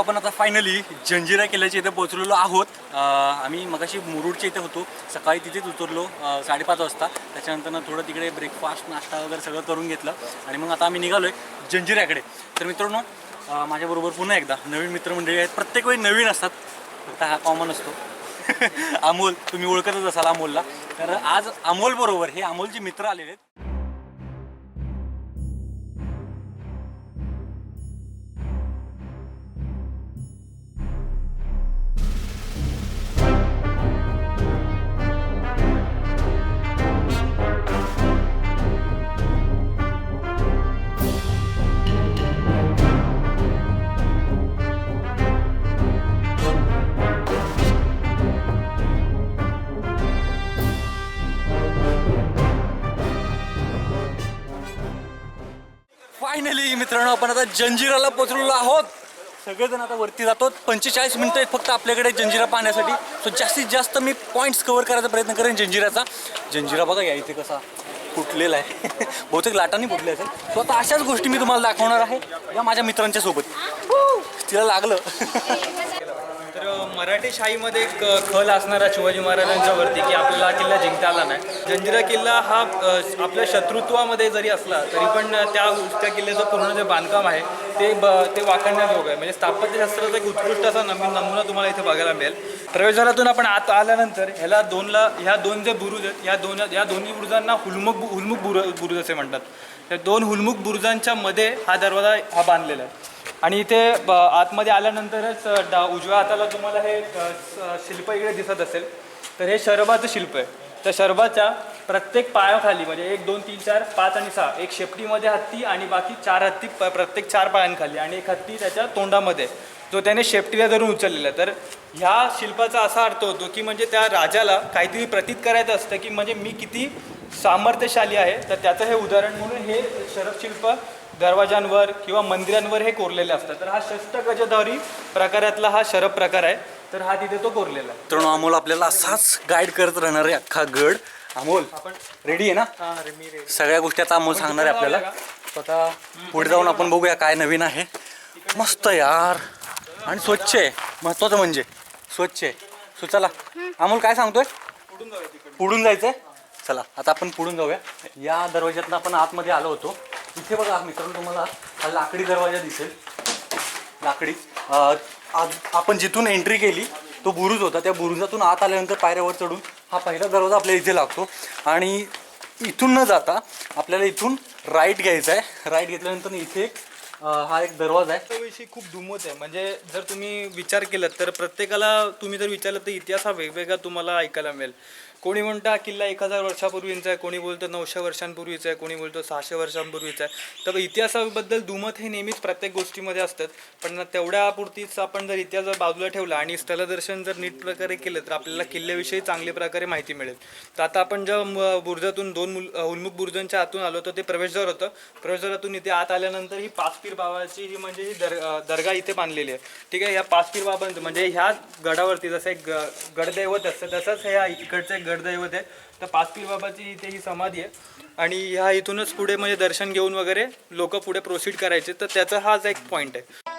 आपण आता फायनली जंजिरा किल्ल्याच्या इथे पोहोचलेलो आहोत. आम्ही मगाशी मुरुडच्या इथे होतो. सकाळी तिथेच उतरलो साडेपाच वाजता. त्याच्यानंतर थोडं तिकडे ब्रेकफास्ट नाश्ता वगैरे सगळं करून घेतलं. आणि मग आता आम्ही निघालो आहे जंजिऱ्याकडे. तर मित्रांनो माझ्याबरोबर पुन्हा एकदा नवीन मित्रमंडळी आहेत. प्रत्येक वेळी नवीन असतात. फक्त हा कॉमन असतो. अमोल तुम्ही ओळखतच असाल अमोलला. तर आज अमोल बरोबर हे अमोलचे मित्र आलेले आहेत. फायनली मित्रांनो आपण आता जंजिराला पोचलेलो आहोत सगळेजण आता वरती जातो पंचेचाळीस मिनिटं आहेत फक्त आपल्याकडे जंजिरा पाहण्यासाठी सो जास्तीत जास्त मी पॉईंट्स कव्हर करायचा प्रयत्न करेन जंजिराचा जंजिरा बघा या इथे कसा फुटलेला आहे बहुतेक लाटांनी फुटले असेल सो आता अशाच गोष्टी मी तुम्हाला दाखवणार आहे या माझ्या मित्रांच्या सोबत तिला लागलं मराठेशाहीमध्ये एक खल असणारा शिवाजी महाराजांच्या वरती की आपल्याला हा किल्ला जिंकता आला नाही. जंजिरा किल्ला हा अ, आपल्या शत्रुत्वामध्ये जरी असला तरी पण त्या त्या किल्ल्याचं पूर्ण जे बांधकाम आहे ते ब ते वाखाणण्याजोगं आहे. म्हणजे स्थापत्यशास्त्राचा एक उत्कृष्ट असा नवीन नमुना तुम्हाला इथे बघायला मिळेल. प्रवेशद्वारातून आपण आत आल्यानंतर ह्याला दोनला ह्या दोन जे बुरुज आहेत या दोन या दोन्ही बुरुजांना हुलमुख बु- हुलमुख बुर बुरुज असे म्हणतात. त्या दोन हुलमुख बुरुजांच्या मध्ये हा दरवाजा हा बांधलेला आहे. आणि इथे ब- आतमध्ये आल्यानंतरच डा उजव्या हाताला तुम्हाला हे शिल्प इकडे दिसत असेल. तर हे शरबाचं शिल्प आहे. त्या शरबाच्या प्रत्येक पायाखाली म्हणजे एक दोन तीन चार पाच आणि सहा एक शेपटीमध्ये हत्ती आणि बाकी चार हत्ती प- प्रत्येक चार पायांखाली आणि एक हत्ती त्याच्या तोंडामध्ये जो त्याने शेपटीला धरून उचललेला तर ह्या शिल्पाचा असा अर्थ होतो की म्हणजे त्या राजाला काहीतरी प्रतीत करायचं असतं की म्हणजे मी किती सामर्थ्यशाली आहे. तर त्याचं हे उदाहरण म्हणून हे शरद शिल्प दरवाजांवर किंवा मंदिरांवर हे कोरलेले असतात. तर हा षष्टगजधारी प्रकारातला हा शरब प्रकार आहे. तर हा तिथे तो कोरलेला आहे. मित्रांनो अमोल आपल्याला असाच गाईड करत राहणार आहे अख्खा गड. अमोल रेडी आहे ना? हा सगळ्या गोष्टी आता अमोल सांगणार आहे आपल्याला. स्वतः पुढे जाऊन आपण बघूया काय नवीन आहे. मस्त यार. आणि स्वच्छ आहे. महत्वाचं म्हणजे स्वच्छ आहे. सो चला. अमोल काय सांगतोय? पुढून जायचंय? चला आता आपण पुढून जाऊया. या दरवाज्यातनं आपण आतमध्ये आलो होतो. इथे बघा मित्रांनो तुम्हाला हा लाकडी दरवाजा दिसेल. लाकडी. आपण जिथून एंट्री केली तो बुरुज होता. त्या बुरुजातून आत आल्यानंतर पायऱ्यावर चढून हा पहिला दरवाजा आपल्या इथे लागतो. आणि इथून न जाता आपल्याला इथून राईट घ्यायचा आहे. राईट घेतल्यानंतर इथे एक, हा एक दरवाजा आहे. त्याविषयी खूप दुमत आहे. म्हणजे जर तुम्ही विचार केलात तर प्रत्येकाला तुम्ही जर विचारलं तर इतिहास हा वेगवेगळा तुम्हाला ऐकायला मिळेल. कोणी म्हणतं हा किल्ला एक हजार वर्षापूर्वीचा आहे. कोणी बोलतं नऊशे वर्षांपूर्वीचा आहे. कोणी बोलतो सहाशे वर्षांपूर्वीचा आहे. तर इतिहासाबद्दल दुमत हे नेहमीच प्रत्येक गोष्टीमध्ये असतात. पण तेवढ्यापुरतीच आपण जर इतिहास जर बाजूला ठेवला आणि स्थलदर्शन जर नीट प्रकारे केलं तर आपल्याला किल्ल्याविषयी चांगल्या प्रकारे माहिती मिळेल. तर आता आपण ज्या म- बुरुजातून दोन मुल उन्मुख बुरुजांच्या आतून आलो तर ते प्रवेशद्वार होतं. प्रवेशद्वारातून इथे आत आल्यानंतर ही पाचपीर बाबाची ही म्हणजे ही दर दर्गा इथे बांधलेली आहे. ठीक आहे या पाचपीर बाबांचं म्हणजे ह्या गडावरती जसं एक ग- गडदैवत असतं तसंच ह्या इकडचं एक गडदैवत आहे. तर पाचपीर बाबाची इथे ही समाधी आहे. आणि ह्या इथूनच पुढे म्हणजे दर्शन घेऊन वगैरे लोक पुढे प्रोसीड करायचे. तर त्याचा हाच एक पॉईंट आहे.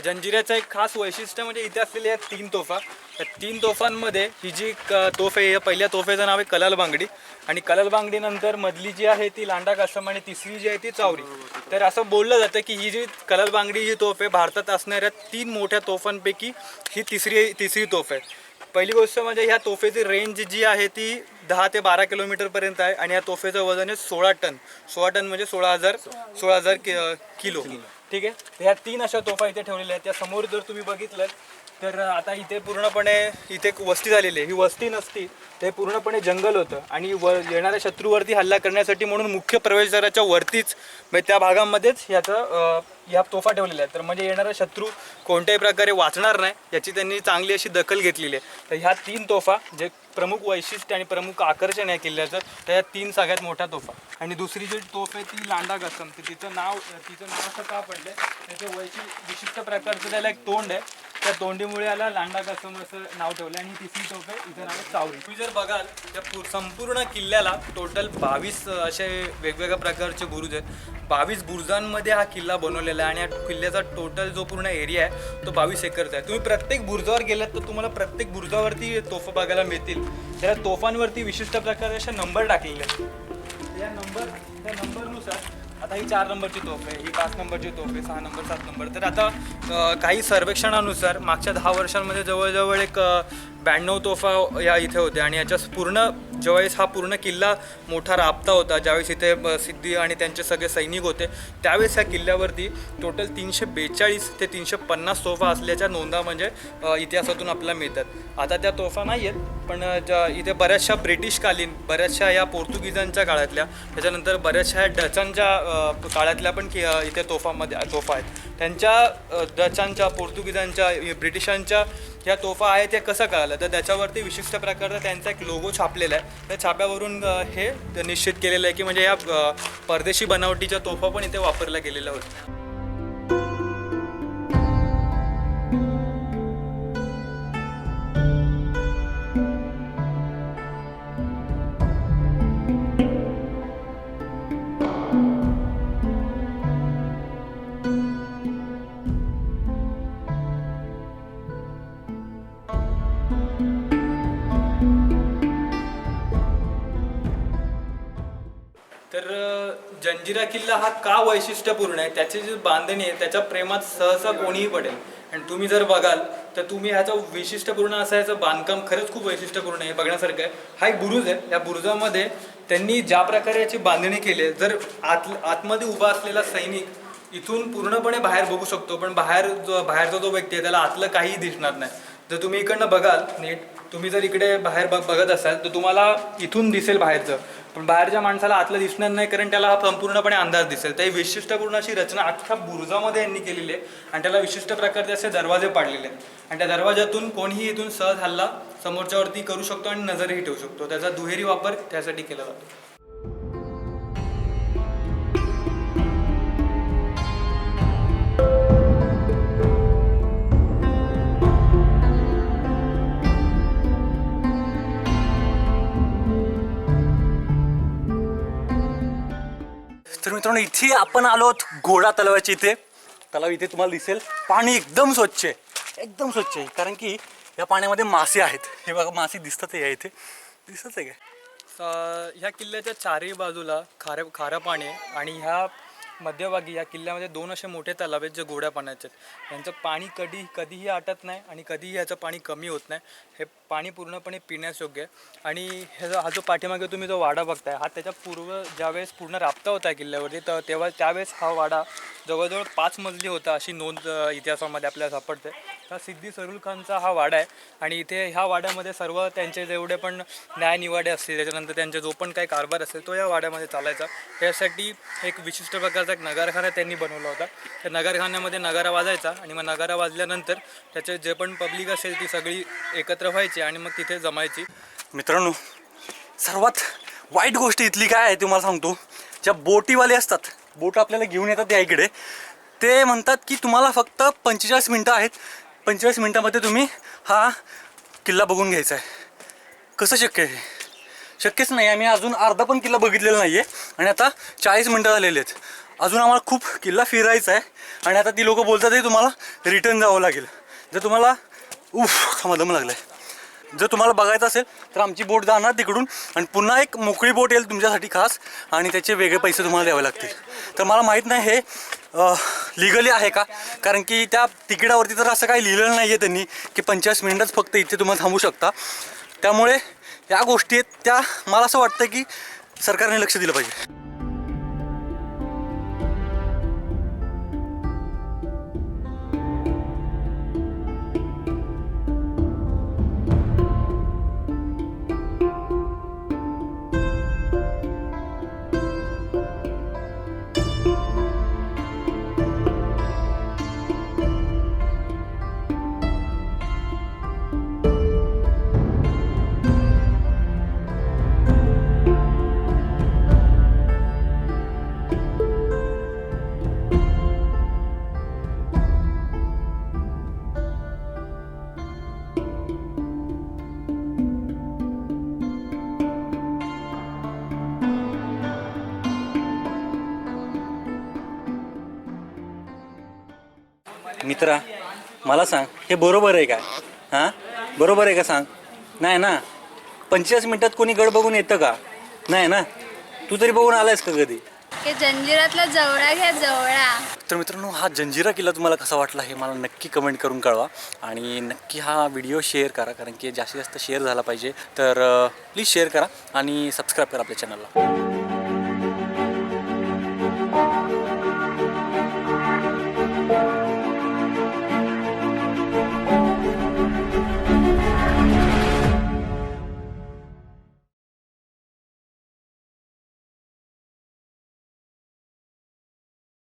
जंजिऱ्याचं एक खास वैशिष्ट्य म्हणजे इथे असलेल्या या तीन तोफा. या तीन तोफांमध्ये ही जी क- तोफ आहे या पहिल्या तोफेचं नाव आहे कलाल बांगडी. आणि कलाल बांगडीनंतर मधली जी आहे ती लांडा कासम आणि तिसरी जी आहे ती चावरी. तर असं बोललं जातं की ही जी कलाल बांगडी ही तोफ आहे भारतात असणाऱ्या तीन मोठ्या तोफांपैकी ही तिसरी तिसरी तोफ आहे. पहिली गोष्ट म्हणजे ह्या तोफेची रेंज जी आहे ती दहा ते बारा किलोमीटरपर्यंत आहे. आणि या तोफेचं वजन आहे सोळा टन. सोळा टन म्हणजे सोळा हजार सोळा हजार कि किलो. ठीक आहे? ह्या तीन अशा तोफा इथे ठेवलेल्या आहेत. त्या समोर जर तुम्ही बघितलं तर आता इथे पूर्णपणे इथे एक वस्ती झालेली आहे. ही वस्ती नसती ते पूर्णपणे जंगल होतं. आणि व येणाऱ्या शत्रूवरती हल्ला करण्यासाठी म्हणून मुख्य प्रवेशद्वाराच्या वरतीच म्हणजे त्या भागामध्येच ह्याचं ह्या तोफा ठेवलेल्या आहेत. तर म्हणजे येणारा शत्रू कोणत्याही प्रकारे वाचणार नाही याची त्यांनी चांगली अशी दखल घेतलेली आहे. तर ह्या तीन तोफा जे प्रमुख वैशिष्ट्य आणि प्रमुख आकर्षण आहे किल्ल्याचं तर ह्या तीन सगळ्यात मोठ्या तोफा. आणि दुसरी जी तोफ आहे ती लांडा कसम. तर तिचं नाव तिचं नाव असं का पडलं त्याचं वैशि विशिष्ट प्रकारचं त्याला एक तोंड आहे. त्या तोंडीमुळे याला लांडा कसम असं नाव ठेवलं आणि तिसरी तोफ आहे इथं नाव आहे चावरी. तुम्ही जर बघाल त्या संपूर्ण किल्ल्याला टोटल बावीस असे वेगवेगळ्या प्रकारचे बुरुज आहेत. बावीस बुरुजांमध्ये हा किल्ला बनवलेला आहे आणि या किल्ल्याचा टोटल जो पूर्ण एरिया आहे तो बावीस एकरचा आहे. तुम्ही प्रत्येक बुरुजावर गेलात तर तुम्हाला प्रत्येक बुरुजावरती तोफा बघायला मिळतील. त्या तोफांवरती विशिष्ट प्रकारे असे नंबर टाकलेले आहेत. या नंबर त्या नंबरनुसार आता ही चार नंबरची तोफ आहे ही पाच नंबरची तोफ आहे सहा नंबर सात नंबर. तर आता काही सर्वेक्षणानुसार मागच्या दहा वर्षांमध्ये जवळजवळ एक ब्याण्णव तोफा या इथे होत्या आणि याच्या पूर्ण ज्यावेळेस हा पूर्ण किल्ला मोठा राबता होता ज्यावेळेस इथे सिद्धी आणि त्यांचे सगळे सैनिक होते त्यावेळेस या किल्ल्यावरती टोटल तीनशे बेचाळीस ते तीनशे पन्नास तोफा असल्याच्या नोंदा म्हणजे इतिहासातून आपल्याला मिळतात. आता त्या तोफा नाही आहेत पण ज्या इथे बऱ्याचशा ब्रिटिशकालीन बऱ्याचशा या पोर्तुगीजांच्या काळातल्या त्याच्यानंतर बऱ्याचशा डचांच्या काळातल्या पण कि इथे तोफामध्ये तोफा आहेत. त्यांच्या डचांच्या पोर्तुगीजांच्या ब्रिटिशांच्या ह्या तोफा आहेत ते कसं कळालं? तर त्याच्यावरती विशिष्ट प्रकारचा त्यांचा एक लोगो छापलेला आहे. त्या छाप्यावरून हे निश्चित केलेलं आहे की म्हणजे या परदेशी बनावटीच्या तोफा पण इथे वापरल्या गेलेल्या होत्या. जंजिरा किल्ला हा का वैशिष्ट्यपूर्ण आहे? त्याची जी बांधणी आहे त्याच्या प्रेमात सहसा कोणीही पडेल. आणि तुम्ही जर बघाल तर तुम्ही ह्याचं वैशिष्ट्यपूर्ण असं ह्याचं बांधकाम खरंच खूप वैशिष्ट्यपूर्ण आहे. बघण्यासारखं आहे. हा एक बुरुज आहे. या बुरुजामध्ये त्यांनी ज्या प्रकारे याची बांधणी केली आहे जर आत आतमध्ये उभा असलेला सैनिक इथून पूर्णपणे बाहेर बघू शकतो पण बाहेर जो बाहेरचा जो व्यक्ती आहे त्याला आतलं काहीही दिसणार नाही. जर तुम्ही इकडनं बघाल नीट तुम्ही जर इकडे बाहेर बघ बघत असाल तर तुम्हाला इथून दिसेल बाहेरचं. पण बाहेरच्या माणसाला आतलं दिसणार नाही कारण त्याला हा संपूर्णपणे अंदाज दिसेल. तर ही विशिष्टपूर्ण अशी रचना अख्ख्या बुरुजामध्ये यांनी केलेली आहे आणि त्याला विशिष्ट प्रकारचे असे दरवाजे पाडलेले आहेत. आणि त्या दरवाजातून कोणीही इथून सहज हल्ला समोरच्यावरती करू शकतो आणि नजरही ठेवू शकतो. त्याचा दुहेरी वापर त्यासाठी केला जातो. मित्रांनो इथे आपण आलो आहोत गोडा तलावाच्या इथे. तलाव इथे तुम्हाला दिसेल. पाणी एकदम स्वच्छ आहे. एकदम स्वच्छ आहे. कारण की या पाण्यामध्ये मासे आहेत. हे बघा मासे दिसतात या इथे. दिसत आहे काय ह्या किल्ल्याच्या चारही बाजूला खारं खारं पाणी आहे. आणि ह्या मध्यभागी या किल्ल्यामध्ये दोन असे मोठे तलाव आहेत जे गोड्या पाण्याचे आहेत. यांचं पाणी कधी कधीही आटत नाही आणि कधीही याचं पाणी कमी होत नाही. हे पाणी पूर्णपणे पिण्यास योग्य आहे. आणि ह्याचा हा जो पाठीमागे तुम्ही जो वाडा बघताय हा त्याच्या पूर्व ज्यावेळेस पूर्ण राबता होता किल्ल्यावरती तर तेव्हा त्यावेळेस हा वाडा जवळजवळ पाच मजली होता अशी नोंद इतिहासामध्ये आपल्याला सापडते. हा सिद्धी सरुल खानचा हा वाडा आहे आणि इथे ह्या वाड्यामध्ये सर्व त्यांचे जेवढे पण न्यायनिवाडे असतील त्याच्यानंतर त्यांचा जो पण काही कारभार असेल तो या वाड्यामध्ये चालायचा. त्यासाठी एक विशिष्ट प्रकारचा एक नगारखाना त्यांनी बनवला होता. त्या नगारखान्यामध्ये नगारा वाजायचा आणि मग नगारा वाजल्यानंतर त्याचे जे पण पब्लिक असेल ती सगळी एकत्र व्हायची आणि मग तिथे जमायची. मित्रांनो सर्वात वाईट गोष्ट इथली काय आहे तुम्हाला सांगतो. ज्या बोटीवाले असतात बोट आपल्याला घेऊन येतात या इकडे ते म्हणतात की तुम्हाला फक्त पंचेचाळीस मिनटं आहेत. पंचेचाळीस मिनटामध्ये तुम्ही हा किल्ला बघून घ्यायचा आहे. कसं शक्य आहे? शक्यच नाही आम्ही अजून अर्धा पण किल्ला बघितलेला नाही आहे आणि आता चाळीस मिनटं झालेले आहेत. अजून आम्हाला खूप किल्ला फिरायचा आहे. आणि आता ती लोकं बोलतात तुम्हाला रिटर्न जावं लागेल. जर तुम्हाला उफ थांबा दम आहे जर तुम्हाला बघायचं असेल तर आमची बोट जाणार तिकडून. आणि पुन्हा एक मोकळी बोट येईल तुमच्यासाठी खास. आणि त्याचे वेगळे पैसे तुम्हाला द्यावे लागतील. तर मला माहीत नाही हे लिगली आहे का? कारण की त्या तिकिटावरती तर असं काही लिहिलेलं नाही आहे त्यांनी की पंचेचाळीस मिनिटच फक्त इथे तुम्हाला थांबू शकता. त्यामुळे या गोष्टी आहेत त्या मला असं वाटतं की सरकारने लक्ष दिलं पाहिजे. मित्रा मला सांग हे बरोबर आहे का? हां? बरोबर आहे का सांग? नाही ना? पंचेचाळीस मिनिटात कोणी गड बघून येतं का? नाही ना? तू तरी बघून आलायस का कधी? हे जंजिरातला जवळा घ्या जवळा. तर मित्रांनो हा जंजिरा किल्ला तुम्हाला कसा वाटला हे मला नक्की कमेंट करून कळवा. आणि नक्की हा व्हिडिओ शेअर करा कारण की जास्तीत जास्त शेअर झाला पाहिजे. तर प्लीज शेअर करा आणि सबस्क्राईब करा आपल्या चॅनलला